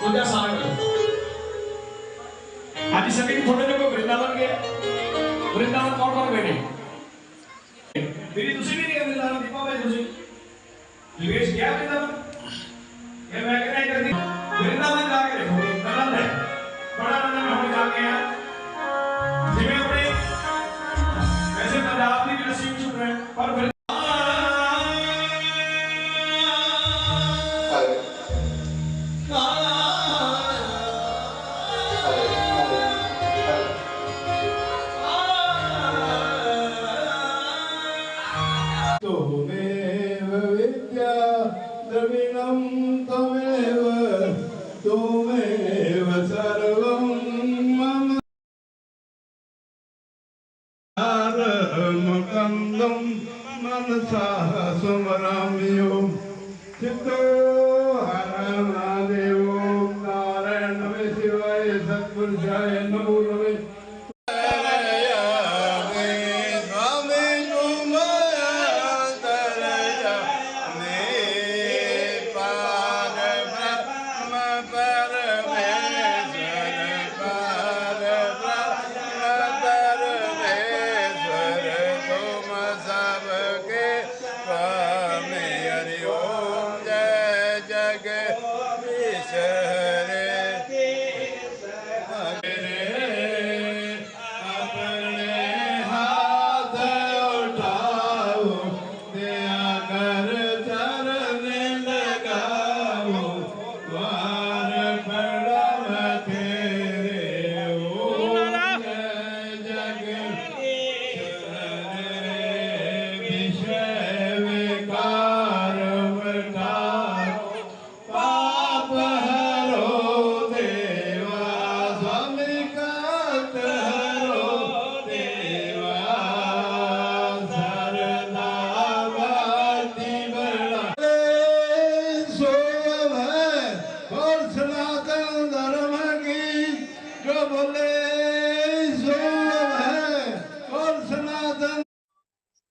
ਦੂਜਾ ਸਾਗ। ਅੱਜ ਸਕੇ ਥੋੜੇ ਜਿਹਾ ਕੋਈ ਵਰਿੰਦਾਵਨ ਗਿਆ ਵਰਿੰਦਾਵਨ ਕੌਣ ਕੌਣ ਗਏ ਨੇ? ਮੇਰੀ ਤੁਸੀਂ ਵੀ ਨਹੀਂ ਗਏ ਵਰਿੰਦਾਵਨ, ਦੀਪਾ ਭਾਈ, ਤੁਸੀਂ। ਯੋਗੇਸ਼ ਗਿਆ ਵਰਿੰਦਾਵਨ? ਇਹ ਮੈਂ ਕਹਿੰਦਾ ਇੱਕ ਵਾਰੀ ਵਰਿੰਦਾਵਨ Oh, man. ਸੁਮਰਾਮਿਓ ਚਿਤ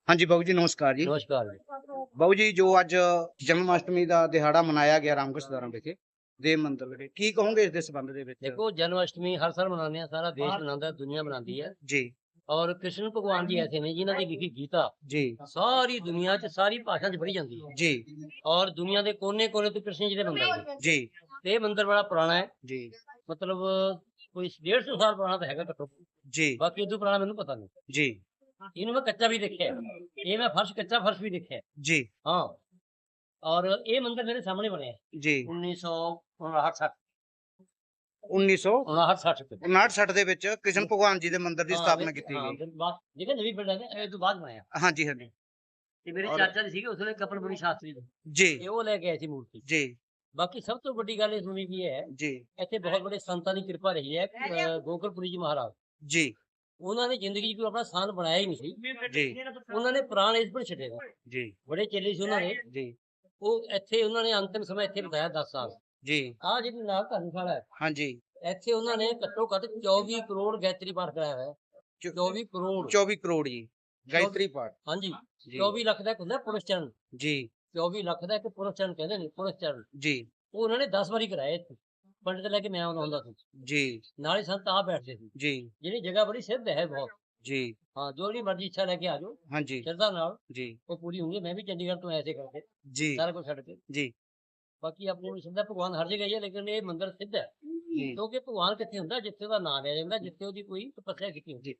ਹਾਂਜੀ ਬਾਬੂ ਜੀ ਨਮਸਕਾਰ ਜੀ। ਨਮਸਕਾਰ ਜੀ। ਬਾਬੂ ਜੀ ਜੋ ਅੱਜ ਜਨਮ ਅਸ਼ਟਮੀ ਦਾ ਦਿਹਾੜਾ ਮਨਾਇਆ ਗਿਆ ਰਾਮਕ੍ਰਿਸ਼ਨਦਾਰਾਂ ਵਿਖੇ ਦੇਵ ਮੰਦਰ ਵਿਖੇ ਕੀ ਕਹੋਗੇ ਇਸ ਦੇ ਸੰਬੰਧ ਦੇ ਵਿੱਚ? ਦੇਖੋ ਜਨਮ ਅਸ਼ਟਮੀ ਹਰ ਸਾਲ ਮਨਾਉਂਦੇ ਆ ਸਾਰਾ ਦੇਸ਼ ਮਨਾਉਂਦਾ ਦੁਨੀਆ ਮਨਾਉਂਦੀ ਹੈ। ਜੀ। ਔਰ ਕ੍ਰਿਸ਼ਨ ਭਗਵਾਨ ਜੀ ਐਸੇ ਨੇ ਜਿਨ੍ਹਾਂ ਦੀ ਲਿਖੀ ਗੀਤਾ ਜੀ। ਸਾਰੀ ਦੁਨੀਆ 'ਚ ਸਾਰੀ ਭਾਸ਼ਾ 'ਚ ਪੜ੍ਹੀ ਜਾਂਦੀ ਹੈ। ਜੀ। ਔਰ ਦੁਨੀਆ ਦੇ ਕੋਨੇ-ਕੋਨੇ ਤੋਂ ਕ੍ਰਿਸ਼ਨ ਜੀ ਦੇ ਮੰਦਰ ਨੇ ਜੀ। ਤੇ ਇਹ ਮੰਦਰ ਬੜਾ ਪੁਰਾਣਾ ਹੈ। ਜੀ। ਮਤਲਬ ਕੋਈ 150 ਸਾਲ ਪੁਰਾਣਾ ਤਾਂ ਹੈਗਾ ਘੱਟੋ। ਜੀ। ਬਾਕੀ ਉਦੋਂ ਪੁਰਾਣਾ ਮੈਨੂੰ ਪਤਾ ਨਹੀਂ। ਜੀ। ਇਹਨੂੰ ਮੈਂ ਕੱਚਾ ਵੀ ਦੇਖਿਆ। ਇਹ ਮੈਂ ਫਰਸ਼ ਕੱਚਾ ਫਰਸ਼ ਵੀ ਦੇਖਿਆ। ਜੀ। ਹਾਂ। ਔਰ ਇਹ ਮੰਦਰ ਮੇਰੇ ਸਾਹਮਣੇ ਬਣਿਆ ਹੈ। ਜੀ। 1959 1959 60 ਤੇ 60 ਦੇ ਵਿੱਚ ਕ੍ਰਿਸ਼ਨ ਭਗਵਾਨ ਜੀ ਦੇ ਮੰਦਰ ਦੀ ਸਥਾਪਨਾ ਕੀਤੀ ਗਈ। ਜਿਹੜੇ ਨਵੀਂ ਪਿੰਡ ਹੈ ਇਹ ਤੋਂ ਬਾਅਦ ਬਣਾਇਆ ਹਾਂਜੀ ਹਾਂਜੀ। ਤੇ ਮੇਰੇ ਚਾਚਾ ਜੀ ਸੀਗੇ ਉਸ ਵੇਲੇ ਕਪਲਪੁਰੀ ਸ਼ਾਸਤਰੀ ਜੀ ਜੀ। ਤੇ ਉਹ ਲੈ ਕੇ ਆਏ ਸੀ ਮੂਰਤੀ। ਜੀ। ਬਾਕੀ ਸਭ ਤੋਂ ਵੱਡੀ ਗੱਲ ਇਸ ਨੂੰ ਕੀ ਹੈ ਜੀ। ਇੱਥੇ ਬਹੁਤ ਬੜੇ ਸੰਤਾਂ ਦੀ ਕਿਰਪਾ ਰਹੀ ਹੈ ਅਹ ਗੋਕਲਪੁਰੀ ਜੀ ਮਹਾਰਾਜ। ਜੀ। ਉਹਨਾਂ ਨੇ ਜ਼ਿੰਦਗੀ 'ਚ ਕੋਈ ਆਪਣਾ ਸਥਾਨ ਬਣਾਇਆ ਹੀ ਨਹੀਂ ਸੀ। ਜੀ। ਉਹਨਾਂ ਨੇ ਪ੍ਰਾਣ ਇਸ ਪਰ ਛੱਡੇ ਨੇ ਜੀ। ਬੜੇ ਚੇਲੇ ਸੀ ਉਹਨਾਂ ਦੇ। ਜੀ। ਉਹ ਇੱਥੇ ਉਹਨਾਂ ਨੇ ਅੰਤਿਮ ਸਮਾਂ ਇੱਥੇ ਬਿਤਾਇਆ 10 ਸਾਲ। ਜੀ। ਆਹ ਜਿਹੜੀ ਨਾਲ ਧਰਮਸ਼ਾਲਾ ਹੈ। ਹਾਂਜੀ। ਇੱਥੇ ਉਹਨਾਂ ਨੇ ਘੱਟੋ ਘੱਟ 24 ਕਰੋੜ ਗਾਇਤਰੀ ਪਾਠ ਕਰਾਇਆ ਹੋਇਆ ਹੈ। ਚੌ- 24 ਕਰੋੜ। 24 ਕਰੋੜ ਜੀ। ਗਾਇਤਰੀ ਪਾਠ। ਹਾਂਜੀ। ਜੀ। 24 ਲੱਖ ਦਾ ਇੱਕ ਹੁੰਦਾ ਪੁਰਸ਼ ਚਰਨ। ਜੀ। 24 ਲੱਖ ਦਾ ਇੱਕ ਪੁਰਸ਼ ਚਰਨ ਕਹਿੰਦੇ ਨੇ ਪੁਰਸ਼ ਚਰਨ। ਜੀ। ਉਹ ਉਹਨਾਂ ਨੇ 10 ਵਾਰੀ ਕਰਾਏ ਇੱਥੇ। ਪੰਡਤ ਲੈ ਕੇ ਮੈਂ ਆਉਂਦਾ ਹੁੰਦਾ ਸੀ। ਜੀ। ਨਾਲ ਹੀ ਸੰਤ ਆ ਬੈਠਦੇ ਸੀ। ਜੀ। ਜਿਹੜੀ ਜਗ੍ਹਾ ਬੜੀ ਸਿੱਧ ਹੈ ਬਹੁਤ। ਜੀ। ਹਾਂ ਜੋ ਜਿਹੜੀ ਮਰਜ਼ੀ ਇੱਛਾ ਲੈ ਕੇ ਆ ਜਾਓ। ਹਾਂਜੀ। ਸ਼ਰਧਾ ਨਾਲ ਜੀ। ਉਹ ਪੂਰੀ ਹੁੰਦੀ ਹੈ ਮੈਂ ਵੀ ਚੰਡੀਗੜ੍ਹ ਤੋਂ ਐਸੇ ਕਰਕੇ। ਜੀ। ਸਾਰਾ ਕੁਝ ਛੱਡ ਕੇ। ਜੀ। ਬਾਕੀ ਆਪਣੇ ਨੂੰ ਸਿੱਧਾ ਭਗਵਾਨ ਹਰ ਜਗ੍ਹਾ ਹੀ ਹੈ ਲੇਕਿਨ ਇਹ ਮੰਦਿਰ ਸਿੱਧ ਹੈ। ਕਿਉਂਕਿ ਭਗਵਾਨ ਕਿੱਥੇ ਹੁੰਦਾ? ਜਿੱਥੇ ਉਹਦਾ ਨਾਮ ਲਿਆ ਜਾਂਦਾ ਜਿੱਥੇ ਉਹਦੀ ਕੋਈ ਤਪੱਸਿਆ ਕੀਤੀ ਹੁੰਦੀ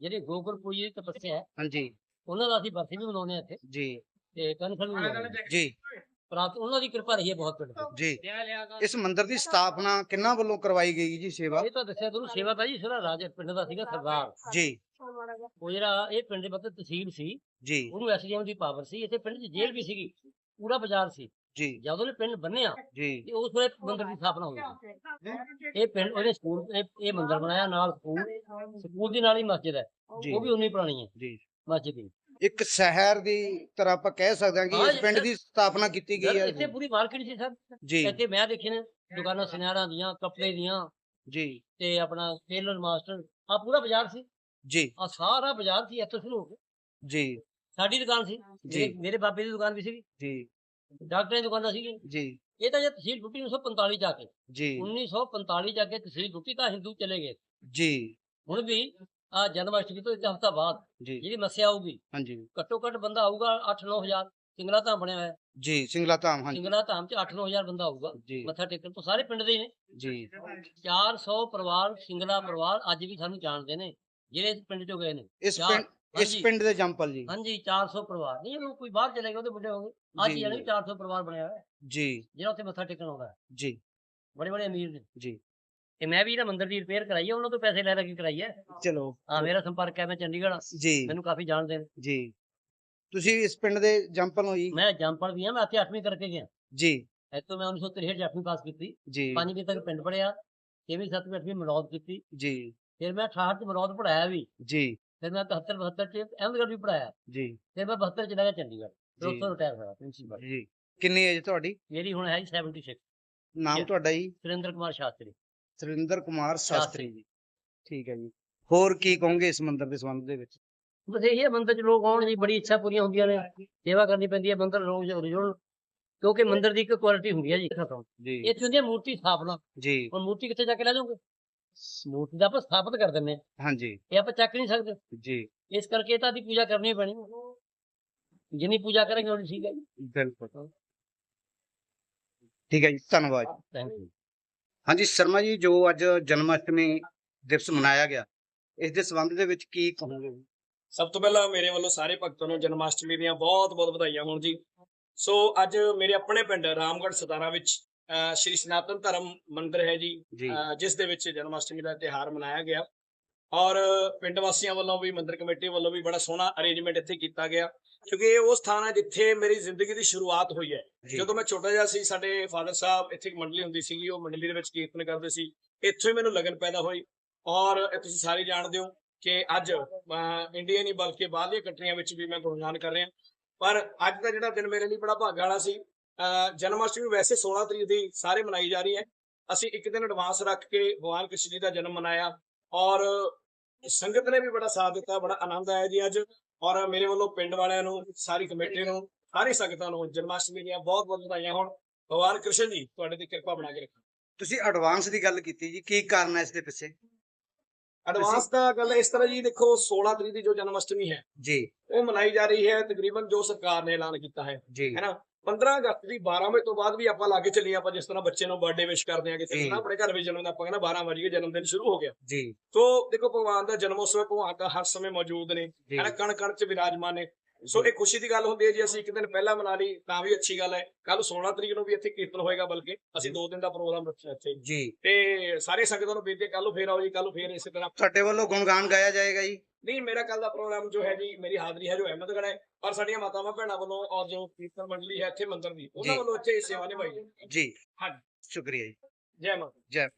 ਜਿਹੜੀ ਗੋਕੁਲਪੁਰੀ ਦੀ ਤਪੱਸਿਆ ਹੈ ਹਾਂਜੀ। ਉਹਨਾਂ ਦਾ ਅਸੀਂ ਬਰਸੀ ਵੀ ਮਨਾਉਂਦੇ ਹਾਂ ਇੱਥੇ। ਜੀ। ਤੇ ਵੀ ਹਾਂ ਜੀ। ਪ੍ਰਾਪਤ ਉਹਨਾਂ ਦੀ ਕਿਰਪਾ ਰਹੀ ਹੈ ਬਹੁਤ ਪਿੰਡ ਤੇ ਜੀ। ਇਸ ਮੰਦਿਰ ਦੀ ਸਥਾਪਨਾ ਕਿੰਨਾ ਵੱਲੋਂ ਕਰਵਾਈ ਗਈ ਜੀ ਸੇਵਾ? ਇਹ ਤਾਂ ਦੱਸਿਆ ਤੁਹਾਨੂੰ ਸੇਵਾ ਤਾਂ ਜੀ ਸਿਰਾ ਰਾਜੇ ਪਿੰਡ ਦਾ ਸੀਗਾ ਸਰਦਾਰ। ਜੀ। ਉਹ ਜਿਹੜਾ ਇਹ ਪਿੰਡ ਦੇ ਮਤਲਬ ਤਹਿਸੀਲ ਸੀ ਜੀ। ਉਹਨੂੰ ਐਸਡੀਐਮ ਦੀ ਪਾਵਰ ਸੀ ਇੱਥੇ ਪਿੰਡ 'ਚ ਜੇਲ੍ਹ ਵੀ ਸੀਗੀ ਪੂਰਾ ਬਾਜ਼ਾਰ ਸੀ। ਜੀ। ਜਦੋਂ ਇਹ ਪਿੰਡ ਬੰਨਿਆ ਜੀ। ਤੇ ਉਸ ਵੇਲੇ ਮੰਦਿਰ ਦੀ ਸਥਾਪਨਾ ਹੋਈ। ਇਹ ਪਿੰਡ ਉਹਨੇ ਸਕੂਲ ਇਹ ਇਹ ਮੰਦਿਰ ਬਣਾਇਆ ਨਾਲ ਸਕੂਲ ਸਕੂਲ ਦੀ ਨਾਲ ਹੀ ਮਸਜਿਦ ਹੈ। ਜੀ। ਉਹ ਵੀ ਉਨੀ ਪੁਰਾਣੀ ਹੈ। ਜੀ। ਮਸਜਿਦ ਦੀ ਇੱਕ ਸ਼ਹਿਰ ਦੀ ਤਰ੍ਹਾਂ ਆਪਾਂ ਕਹਿ ਸਕਦੇ ਹਾਂ ਕਿ ਇਸ ਪਿੰਡ ਦੀ ਸਥਾਪਨਾ ਕੀਤੀ ਗਈ ਹੈ। ਇੱਥੇ ਪੂਰੀ ਮਾਰਕੀਟ ਸੀ ਸਰ। ਜੀ। ਇੱਥੇ ਮੈਂ ਦੇਖੇ ਨੇ ਦੁਕਾਨਾਂ ਸੁਨਿਆਰਾਂ ਦੀਆਂ ਕੱਪੜੇ ਦੀਆਂ ਜੀ। ਤੇ ਆਪਣਾ ਟੇਲਰ ਮਾਸਟਰ ਆ ਪੂਰਾ ਬਾਜ਼ਾਰ ਸੀ। ਜੀ। ਆ ਸਾਰਾ ਬਾਜ਼ਾਰ ਸੀ ਇੱਥੋਂ ਸ਼ੁਰੂ ਹੋ ਕੇ। ਜੀ। ਸਾਡੀ ਦੁਕਾਨ ਸੀ। ਜੀ। ਮੇਰੇ- ਮੇਰੇ ਬਾਬੇ ਦੀ ਦੁਕਾਨ ਵੀ ਸੀ ਜੀ। ਡਾਕਟਰਾਂ ਦੀ ਦੁਕਾਨਾਂ ਸੀ ਜੀ। ਇਹ ਤਾਂ ਜੇ ਤਹਿਸੀਲ ਟੁੱਟੀ 1945 ਜਾ ਕੇ। ਜੀ। 1945 ਜਾ ਕੇ ਤਹਿਸੀਲ ਟੁੱਟੀ ਤਾਂ ਹਿੰਦੂ ਚਲੇ ਗਏ। ਜੀ। ਹੁਣ ਵੀ ਆ ਜਨਮ ਅਸ਼ਟਮੀ ਤੋਂ ਇੱਕ ਹਫ਼ਤਾ ਬਾਅਦ ਜੀ। ਜਿਹੜੀ ਮੱਸਿਆ ਆਊਗੀ ਹਾਂਜੀ। ਘੱਟੋ ਘੱਟ ਬੰਦਾ ਆਊਗਾ 8-9 ਹਜ਼ਾਰ ਸਿੰਗਲਾ ਧਾਮ ਬਣਿਆ ਹੋਇਆ। ਹੈ ਜੀ ਸਿੰਗਲਾ ਧਾਮ ਹਾਂਜੀ। ਸਿੰਗਲਾ ਧਾਮ 'ਚ 8-9 ਹਜ਼ਾਰ ਬੰਦਾ ਆਊਗਾ। ਜੀ। ਮੱਥਾ ਟੇਕਣ ਤੋਂ ਸਾਰੇ ਪਿੰਡ ਦੇ ਹੀ ਨੇ। ਜੀ। 400 ਪਰਿਵਾਰ ਸਿੰਗਲਾ ਪਰਿਵਾਰ ਅੱਜ ਵੀ ਸਾਨੂੰ ਜਾਣਦੇ ਨੇ ਜਿਹੜੇ ਇਸ ਪਿੰਡ ਚੋਂ ਗਏ ਨੇ। ਇਸ ਚਾਰ- ਪਿੰਡ ਇਸ ਹਾਂਜੀ। ਪਿੰਡ ਦੇ ਜੰਪਲ ਜੀ। ਹਾਂਜੀ 400 ਪਰਿਵਾਰ। ਨਹੀਂ ਉਹ ਕੋਈ ਬਾਹਰ ਚਲੇ ਗਏ ਉਹਦੇ ਅੱਜ ਜੀ, ਹੀ ਜਾਣੇ ਜੀ। 400 ਪਰਿਵਾਰ ਬਣਿਆ ਹੋਇਆ। ਹੈ, ਜੀ। ਜਿਹੜਾ ਉੱਥੇ ਮੱਥਾ ਟੇਕਣ ਆਉਂਦਾ ਹੈ। ਜੀ। ਬੜੇ ਬੜੇ ਅਮੀਰ ਨੇ। ਜੀ। ਤੇ ਮੈਂ ਵੀ ਇਹਦਾ ਮੰਦਿਰ ਦੀ ਰਿਪੇਅਰ ਕਰਾਈ ਹੈ ਉਹਨਾਂ ਤੋਂ ਪੈਸੇ ਲੈ ਲੈ ਕੇ ਕਰਾਈ ਹੈ ਚਲੋ। ਹਾਂ ਮੇਰਾ ਸੰਪਰਕ ਹੈ ਮੈਂ ਚੰਡੀਗੜ੍ਹ ਹਾਂ, ਜੀ। ਮੈਨੂੰ ਕਾਫੀ ਜਾਣਦੇ ਨੇ। ਜੀ। ਤੁਸੀਂ ਇਸ ਪਿੰਡ ਦੇ ਜੰਪਲ ਹੋ ਜੀ? ਮੈਂ ਜੰਪਲ ਵੀ ਹਾਂ ਮੈਂ ਇੱਥੇ 8ਵੀਂ ਕਰਕੇ ਗਿਆ। ਜੀ। ਇੱਥੋਂ ਮੈਂ 1963 ਚ 8ਵੀਂ ਪਾਸ ਕੀਤੀ। ਜੀ। 5ਵੀਂ ਤੱਕ ਪਿੰਡ ਪੜਿਆ 6ਵੀਂ 7ਵੀਂ 8ਵੀਂ ਮਲੌਦ ਕੀਤੀ। ਜੀ। ਫਿਰ ਮੈਂ 68 ਚ ਮਲੌਦ ਪੜਾਇਆ ਵੀ। ਜੀ। ਫਿਰ ਮੈਂ 73 72 ਚ ਅਹਿਮਦਗੜ੍ਹ ਵੀ ਪੜਾਇਆ ਜੀ। ਫਿਰ ਮੈਂ 72 ਚ ਲੱਗਾ ਚੰਡੀਗੜ੍ਹ। ਫਿਰ ਜੀ। ਉੱਥੋਂ ਰਿਟਾਇਰ ਹੋਇਆ। ਪ੍ਰਿੰਸੀਪਲ ਜੀ। ਕਿੰਨੀ ਏਜ ਤੁਹਾਡੀ? ਮੇਰੀ ਹੁਣ ਹੈ ਜੀ 76 ਨਾਮ ਜੀ। ਤੁਹਾਡਾ ਜੀ? ਸੁਰਿੰਦਰ ਕੁਮਾਰ ਸ਼ਾਸਤਰੀ। ਸੁਰਿੰਦਰ ਕੁਮਾਰ ਸ਼ਾਸਤਰੀ। ਜੀ। ਠੀਕ ਹੈ ਜੀ। ਹੋਰ ਕੀ ਕਹੋਗੇ ਇਸ ਮੰਦਿਰ ਦੇ ਸੰਬੰਧ ਦੇ ਵਿੱਚ? ਬਸ ਇਹ ਹੈ ਮੰਦਰ ਚ ਲੋਕ ਆਉਣ ਦੀ ਬੜੀ ਇੱਛਾ ਪੂਰੀਆਂ ਹੁੰਦੀਆਂ ਨੇ ਸੇਵਾ ਕਰਨੀ ਪੈਂਦੀ ਹੈ ਮੰਦਰ ਲੋਕ ਜੁੜ ਜੁੜਨ ਕਿਉਂਕਿ ਮੰਦਰ ਦੀ ਇੱਕ ਕੁਆਲਿਟੀ ਹੁੰਦੀ ਹੈ ਜੀ ਖਤਮ ਜੀ। ਇੱਥੇ ਹੁੰਦੀ ਹੈ ਮੂਰਤੀ ਸਥਾਪਨਾ। ਜੀ। ਹੁਣ ਮੂਰਤੀ ਕਿੱਥੇ ਜਾ ਕੇ ਲੈ ਜਾਓਗੇ? ਮੂਰਤੀ ਦਾ ਆਪਾਂ ਸਥਾਪਿਤ ਕਰ ਹਾਂ। ਹਾਂਜੀ। ਇਹ ਆਪਾਂ ਚੱਕ ਨਹੀਂ ਸਕਦੇ। ਜੀ। ਇਸ ਕਰਕੇ ਤਾਂ ਦੀ ਪੂਜਾ ਕਰਨੀ ਪੈਣੀ। ਜਿੰਨੀ ਪੂਜਾ ਕਰਾਂਗੇ ਉਨੀ ਠੀਕ ਹੈ ਜੀ। ਬਿਲਕੁਲ। ਠੀਕ ਹੈ ਜੀ ਧੰਨਵਾਦ ਥੈਂਕ ਯੂ ਹਾਂਜੀ ਸ਼ਰਮਾ ਜੀ ਜੋ ਅੱਜ ਜਨਮ ਅਸ਼ਟਮੀ ਦਿਵਸ ਮਨਾਇਆ ਗਿਆ ਇਸ ਦੇ ਸੰਬੰਧ ਦੇ ਵਿੱਚ ਕੀ ਕਹੋਗੇ? ਸਭ ਤੋਂ ਪਹਿਲਾਂ ਮੇਰੇ ਵੱਲੋਂ ਸਾਰੇ ਭਗਤਾਂ ਨੂੰ ਜਨਮ ਅਸ਼ਟਮੀ ਦੀਆਂ ਬਹੁਤ-ਬਹੁਤ ਵਧਾਈਆਂ ਹੋਣ ਜੀ। ਸੋ ਅੱਜ ਮੇਰੇ ਆਪਣੇ ਪਿੰਡ ਰਾਮਗੜ੍ਹ ਸਤਾਰਾ ਵਿੱਚ ਸ਼੍ਰੀ ਸਨਾਤਨ ਧਰਮ ਮੰਦਿਰ ਹੈ ਜੀ ਜਿਸ ਦੇ ਵਿੱਚ ਜਨਮ ਅਸ਼ਟਮੀ ਦਾ ਤਿਉਹਾਰ ਮਨਾਇਆ ਗਿਆ। ਔਰ ਪਿੰਡ ਵਾਸੀਆਂ ਵੱਲੋਂ ਵੀ ਮੰਦਿਰ ਕਮੇਟੀ ਵੱਲੋਂ ਵੀ ਬੜਾ ਸੋਹਣਾ ਅਰੇਂਜਮੈਂਟ ਇੱਥੇ ਕੀਤਾ ਗਿਆ। ਕਿਉਂਕਿ ਇਹ ਉਹ ਸਥਾਨ ਹੈ ਜਿੱਥੇ ਮੇਰੀ ਜ਼ਿੰਦਗੀ ਦੀ ਸ਼ੁਰੂਆਤ ਹੋਈ ਹੈ। ਜਦੋਂ ਮੈਂ ਛੋਟਾ ਜਿਹਾ ਸੀ ਸਾਡੇ ਫਾਦਰ ਸਾਹਿਬ ਇੱਥੇ ਇੱਕ ਮੰਡਲੀ ਹੁੰਦੀ ਸੀਗੀ ਉਹ ਮੰਡਲੀ ਦੇ ਵਿੱਚ ਕੀਰਤਨ ਕਰਦੇ ਸੀ। ਇੱਥੋਂ ਹੀ ਮੈਨੂੰ ਲਗਨ ਪੈਦਾ ਹੋਈ ਔਰ ਤੁਸੀਂ ਸਾਰੇ ਜਾਣਦੇ ਹੋ ਕਿ ਅੱਜ ਇੰਡੀਆ ਨਹੀਂ ਬਲਕਿ ਬਾਹਰਲੀਆਂ ਕੰਟਰੀਆਂ ਵਿੱਚ ਵੀ ਮੈਂ ਗੁਣਗਾਨ ਕਰ ਰਿਹਾ। ਪਰ ਅੱਜ ਦਾ ਜਿਹੜਾ ਦਿਨ ਮੇਰੇ ਲਈ ਬੜਾ ਭਾਗਾਂ ਵਾਲਾ ਸੀ ਜਨਮ ਅਸ਼ਟਮੀ ਵੈਸੇ 16 ਤਰੀਕ ਦੀ ਸਾਰੇ ਮਨਾਈ ਜਾ ਰਹੀ ਹੈ। ਅਸੀਂ ਇੱਕ ਦਿਨ ਐਡਵਾਂਸ ਰੱਖ ਕੇ ਭਗਵਾਨ ਕ੍ਰਿਸ਼ਨ ਜੀ ਦਾ ਜਨਮ ਮਨਾਇਆ ਔਰ ਸੰਗਤ ਨੇ ਵੀ ਬੜਾ ਸਾਥ ਦਿੱਤਾ ਬੜਾ ਆਨੰਦ ਆਇਆ ਜੀ ਅੱਜ। ਔਰ ਮੇਰੇ ਵੱਲੋਂ ਪਿੰਡ ਵਾਲਿਆਂ ਨੂੰ ਸਾਰੀ ਕਮੇਟੀ ਨੂੰ ਸਾਰੀ ਸੰਗਤਾਂ ਨੂੰ ਜਨਮਾਸ਼ਟਮੀ ਦੀਆਂ ਬਹੁਤ ਬਹੁਤ ਵਧਾਈਆਂ ਹੋਣ। ਭਗਵਾਨ ਕ੍ਰਿਸ਼ਨ ਜੀ ਤੁਹਾਡੇ ਤੇ ਕਿਰਪਾ ਬਣਾ ਕੇ ਰੱਖਣ। ਤੁਸੀਂ ਐਡਵਾਂਸ ਦੀ ਗੱਲ ਕੀਤੀ ਜੀ ਕੀ ਕਾਰਨ ਹੈ ਇਸ ਦੇ ਪਿੱਛੇ? ਐਡਵਾਂਸ ਦਾ ਗੱਲ ਇਸ ਤਰ੍ਹਾਂ ਜੀ ਦੇਖੋ 16 ਤਰੀਕ ਦੀ ਜੋ ਜਨਮਾਸ਼ਟਮੀ ਹੈ ਜੀ। ਉਹ ਮਨਾਈ ਜਾ ਰਹੀ ਹੈ ਤਕਰੀਬਨ ਜੋ ਸਰਕਾਰ ਨੇ ਐਲਾਨ ਕੀਤਾ ਹੈ ਜੀ। ਹੈ ਨਾ? 15 ਅਗਸਤ ਦੀ 12 ਵਜੇ ਤੋਂ ਬਾਅਦ ਵੀ ਆਪਾਂ ਲਾਗੇ ਚੱਲੀਏ ਆਪਾਂ ਜਿਸ ਤਰ੍ਹਾਂ ਬੱਚੇ ਨੂੰ ਬਰਥਡੇ ਵਿਸ਼ ਕਰਦੇ ਆ ਕਿਸੇ। ਨੂੰ ਆਪਣੇ ਘਰ ਵਿੱਚ ਜਨਮ ਦਾ ਆਪਾਂ ਕਹਿੰਦਾ 12 ਵਜੇ ਜਨਮ ਦਿਨ ਸ਼ੁਰੂ ਹੋ ਗਿਆ। ਜੀ। ਤੋਂ ਦੇਖੋ ਭਗਵਾਨ ਦਾ ਜਨਮ ਉਤਸਵ ਭਗਵਾਨ ਦਾ ਹਰ ਸਮੇਂ ਮੌਜੂਦ ਨੇ ਜੀ। ਹੈ ਨਾ ਕਣ ਕਣ ਚ ਵਿਰਾਜਮਾਨ ਨੇ। ਸੋ ਇਹ ਖੁਸ਼ੀ ਦੀ ਗੱਲ ਹੁੰਦੀ ਹੈ ਜੀ ਅਸੀਂ ਇੱਕ ਦਿਨ ਪਹਿਲਾਂ ਮਨਾ ਲਈ ਤਾਂ ਵੀ ਅੱਛੀ ਗੱਲ ਹੈ। ਕੱਲ 16 ਤਰੀਕ ਨੂੰ ਵੀ ਇੱਥੇ ਕੀਰਤਨ ਹੋਏਗਾ ਬਲਕਿ ਅਸੀਂ ਦੋ ਦਿਨ ਦਾ ਪ੍ਰੋਗਰਾਮ ਰੱਖਿਆ ਇੱਥੇ। ਜੀ। ਤੇ ਸਾਰੇ ਸੰਗਤਾਂ ਨੂੰ ਬੇਨਤੀ ਕੱਲ ਨੂੰ ਫੇਰ ਆਓ ਜੀ ਕੱਲ ਨੂੰ ਫੇਰ ਇਸੇ ਤਰ੍ਹਾਂ। ਤੁਹਾਡੇ ਵੱਲੋਂ ਗੁਣਗਾਨ ਗਾਇਆ ਜਾਏਗਾ ਜੀ। ਨਹੀਂ ਮੇਰਾ ਕੱਲ ਦਾ ਪ੍ਰੋਗਰਾਮ ਜੋ ਹੈ ਜੀ ਮੇਰੀ ਹਾਜ਼ਰੀ ਹੈ ਜੋ ਅਹਿਮਦਗੜ੍ਹ ਹੈ ਔਰ ਸਾਡੀਆਂ ਮਾਤਾਵਾਂ ਭੈਣਾਂ ਵੱਲੋਂ ਔਰ ਜੋ ਕੀਰਤਨ ਮੰਡਲੀ ਹੈ ਇੱਥੇ ਮੰਦਿਰ ਦੀ ਉਹਨਾਂ। ਵੱਲੋਂ ਇੱਥੇ ਸੇਵਾ ਨਿਭਾਈ। ਜੀ। ਹਾਂਜੀ। ਸ਼ੁਕਰੀਆ ਜੀ। ਜੈ ਮਾਤਾ ਜੈ